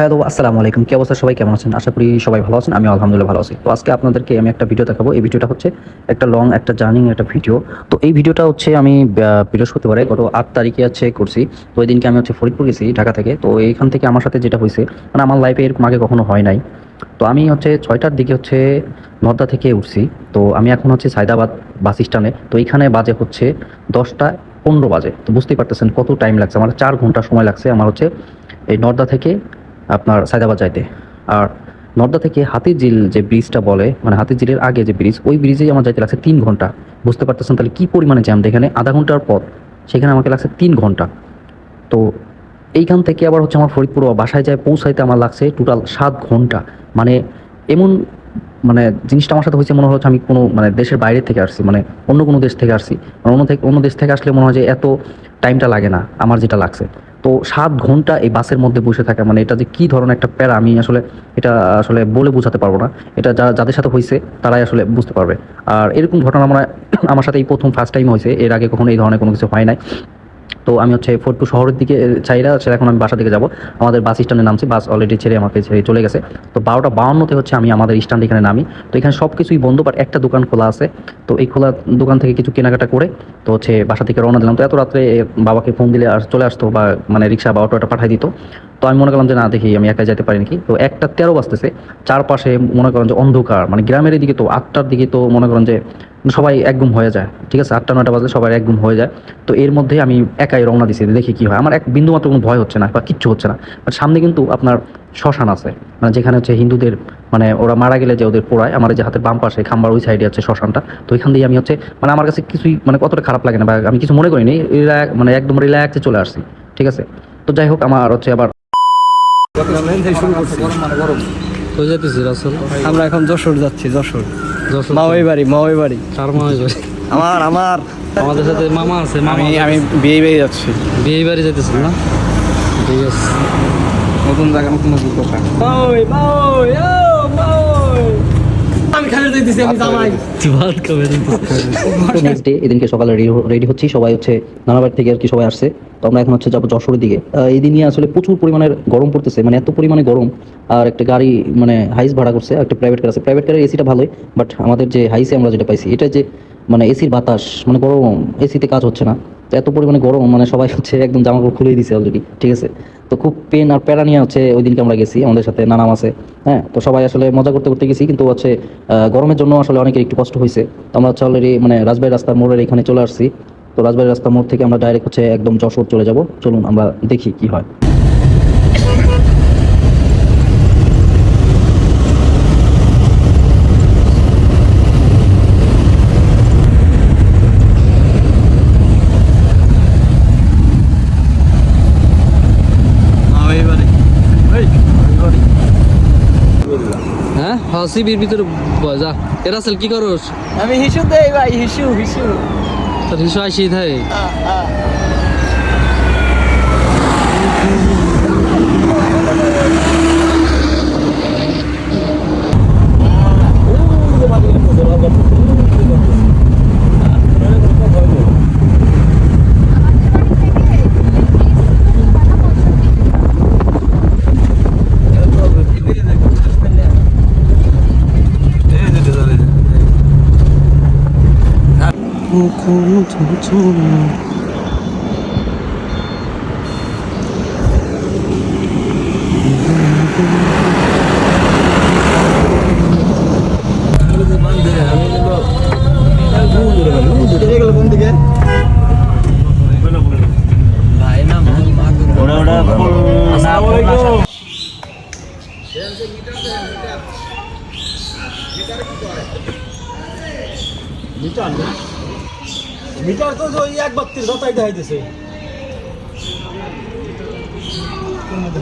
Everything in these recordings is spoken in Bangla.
হ্যালো আসসালামু আলাইকুম। কি অবস্থা? সবাই কেমন আছেন? আশা করি সবাই ভালো আছেন। আমি আলহামদুলিল্লাহ ভালো আছি। তো আজকে আপনাদেরকে আমি একটা ভিডিও দেখাবো। এই ভিডিওটা হচ্ছে একটা লং একটা জার্নিং, একটা ভিডিও। তো এই ভিডিওটা হচ্ছে আমি বৃহস্পতিবারে গত আট তারিখে আছে করছি। তো ওই দিনকে আমি হচ্ছে ফরিদপুর গেছি ঢাকা থেকে। তো এইখান থেকে আমার সাথে যেটা হয়েছে মানে আমার লাইফে এরকম আগে কখনো হয় নাই। তো আমি হচ্ছে ছয়টার দিকে হচ্ছে নর্দা থেকে উঠছি। তো আমি এখন হচ্ছে সায়দাবাদ বাস স্ট্যান্ডে। তো এইখানে বাজে হচ্ছে দশটা পনেরো বাজে। তো বুঝতেই পারতেছেন কত টাইম লাগছে। আমার চার ঘণ্টা সময় লাগছে আমার হচ্ছে এই নর্দা থেকে আপনার সায়দাবাদ যাইতে। আর নর্দা থেকে হাতিঝিল যে ব্রিজটা বলে মানে হাতিঝিলের আগে যে ব্রিজ, ওই ব্রিজেই আমার যাইতে লাগছে তিন ঘণ্টা। বুঝতে পারতেছেন তাহলে কী পরিমাণে জ্যাম এখানে আধা ঘণ্টার পথ সেখানে আমাকে লাগছে তিন ঘণ্টা। তো এইখান থেকে আবার হচ্ছে আমার ফরিদপুর বাসায় যায়, পৌঁছাইতে আমার লাগছে টোটাল সাত ঘণ্টা। মানে এমন মানে জিনিসটা আমার সাথে হয়েছে, মনে হচ্ছে আমি কোনো মানে দেশের বাইরে থেকে আসছি মানে অন্য কোনো দেশ থেকে আসছি। মানে অন্য থেকে, অন্য দেশ থেকে আসলে মনে হয় যে এত টাইমটা লাগে না, আমার যেটা লাগছে। তো সাত ঘণ্টা এই বাসের মধ্যে বসে থাকা মানে এটা যে কী ধরনের একটা প্যারা, আমি আসলে এটা আসলে বলে বোঝাতে পারব না। এটা যারা যাদের সাথে হয়েছে তারাই আসলে বুঝতে পারবে। আর এরকম ঘটনা আমার আমার সাথে এই প্রথম ফার্স্ট টাইম হয়েছে এর আগে কখনো এই ধরনের কোনো কিছু হয় নাই। তো আমি হচ্ছে ফোর্টু শহরের দিকে চাইরা সেটা এখন আমি বাসা দিকে যাব। আমাদের বাস স্ট্যান্ডে নামছি, বাস অলরেডি ছেড়ে আমাকে ছেড়ে চলে গেছে। তো বারোটা বাউন্নতে হচ্ছে আমি আমাদের স্ট্যান্ড এখানে নামি। তো এখানে সব কিছুই বন্ধ বাট একটা দোকান খোলা আছে। তো এই খোলা দোকান থেকে কিছু কেনাকাটা করে, তো হচ্ছে বাসা থেকে রওনা দিলাম। তো এত রাত্রে বাবাকে ফোন দিলে আর চলে আসতো বা মানে রিক্সা বা অটোটা পাঠাই দিত। তো আমি মনে করলাম যে, না, দেখি আমি একা যেতে পারি নাকি? তো একটা তেরো বাজতেছে। চারপাশে মনে করেন যে অন্ধকার মানে গ্রামের দিকে তো, আটটার দিকে তো মনে করেন যে সবাই একগুম হয়ে যায়। ঠিক আছে? আটটা, নয়টা বাজে সবাই একগুম হয়ে যায়। তো এর মধ্যে আমি একাই রওনা দিছি, দেখি কি হয়। আমার এক বিন্দু মাত্র কোনো ভয় হচ্ছে না বা কিচ্ছু হচ্ছে না। বাট সামনে কিন্তু আপনার শ্মশান আছে। মানে যেখানে হচ্ছে হিন্দুদের মানে ওরা মারা গেলে যে ওদের পোড়ায়, আমার যে হাতে বাম পাশে খাম্বার ওই সাইডে আছে শ্মশানটা। তো ওইখান দিয়ে আমি হচ্ছে মানে আমার কাছে কিছুই মানে কতটা খারাপ লাগে না বা আমি কিছু মনে করিনি মানে একদম রিল্যাক্সে চলে আসছি। ঠিক আছে? তো যাই হোক, আমার হচ্ছে আবার কই যেতেছি রাসেল? আমরা এখন যশোর যাচ্ছি যশোর। যশোর। মাওয়াই বাড়ি মাওয়াই বাড়ি। কার মা হইবে আমার আমার। আমাদের সাথে মামা আছে মামা আমি আমি বিয়ে বাড়ি যাচ্ছি। বিয়ে বাড়ি না? ঠিক আছে। নতুন জায়গা নতুন নতুন কথা মাওয়াই মাওয়াই ও মাওয়াই আমি খালি যাইতেছি আমি জামাই। ভাত খাবে তো নেক্সট ডে এদিনকে সকালে রেডি হচ্ছি সবাই হচ্ছে নানা বাড়ি থেকে আর কি সবাই আসছে। তো আমরা এখন হচ্ছে যাব যশোরের দিকে। এই দিনই আসলে প্রচুর পরিমাণের গরম পড়তেছে মানে এত পরিমাণে গরম। আর একটা গাড়ি মানে হাইস ভাড়া করছে, একটা প্রাইভেট কার আছে। প্রাইভেট কারের এসিটা ভালোই বাট আমাদের যে হাইসে আমরা যেটা পাইছি, এটা যে মানে এসির বাতাস মানে গরম এসিতে কাজ হচ্ছে না। তো এত পরিমাণে গরম মানে সবাই হচ্ছে একদম জামা কাপড় খুলেই দিছে অলরেডি ঠিক আছে? তো খুব পেন আর প্যারা নিয়ে হচ্ছে ওই দিনকে আমরা গেছি, আমাদের সাথে নানাম আছে হ্যাঁ? তো সবাই আসলে মজা করতে করতে গেছি, কিন্তু হচ্ছে গরমের জন্য আসলে অনেকের একটু কষ্ট হয়েছে তো আমরা হচ্ছে অলরেডি মানে রাজবাড়ি রাস্তার মোড়ের এখানে চলে আসছি। তো রাজবাড়ি রাস্তার মোড় থেকে আমরা ডাইরেক্ট হচ্ছে একদম যশোর চলে যাব। চলুন আমরা দেখি কি হয় মাওয়াই বাড়ি হ্যাঁ সিবির ভিতরে যা। এ রাসেল কি করস? আমি হিসু দেই ভাই হিসু হিসু। তোর হিসু আইসি থাকে 어, 그거는 잘못 참으면. Done. মিটার তো ওই এক বাত্তির দেখাইতেছে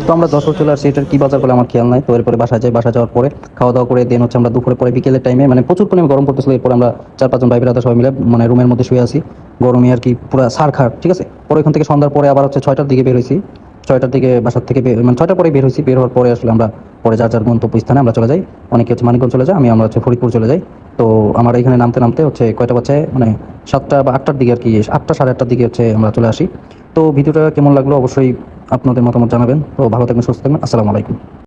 তো আমরা যশোর চলে আসছি, এটার কি বাজার বলে আমার খেয়াল নাই। তো এরপরে বাসা যাই বাসা যাওয়ার পরে খাওয়া দাওয়া করে দেন হচ্ছে আমরা দুপুরে, পরে বিকেলের টাইমে মানে প্রচুর পরিমাণে গরম পড়তেছিল। এরপরে আমরা চার পাঁচজন ভাই বেড়াতে সবাই মিলে মানে রুমের মধ্যে শুয়ে আছি। গরমে আর কি পুরো সার খার ঠিক আছে? পরে ওইখান থেকে সন্ধ্যার পরে আবার হচ্ছে ছয়টার দিকে বের হয়েছি। ছয়টার দিকে বাসার থেকে মানে ছয়টার পরে বের হয়েছি। বের হওয়ার পরে আসলে আমরা পরে যার যার গন্তব্য স্থানে আমরা চলে যাই। অনেকে হচ্ছে মানিকগঞ্জ চলে যায়, আমি আমরা হচ্ছে ফরিদপুর চলে যাই। তো আমার এখানে নামতে নামতে হচ্ছে কয়টা বাজছে মানে সাতটা বা আটটার দিকে আর কি, আটটা সাড়ে আটটার দিকে হচ্ছে আমরা চলে আসি। তো ভিডিওটা কেমন লাগল অবশ্যই আপনাদের মতামত জানাবেন। তো ভালো থাকবেন, সুস্থ থাকবেন। আসসালামু আলাইকুম।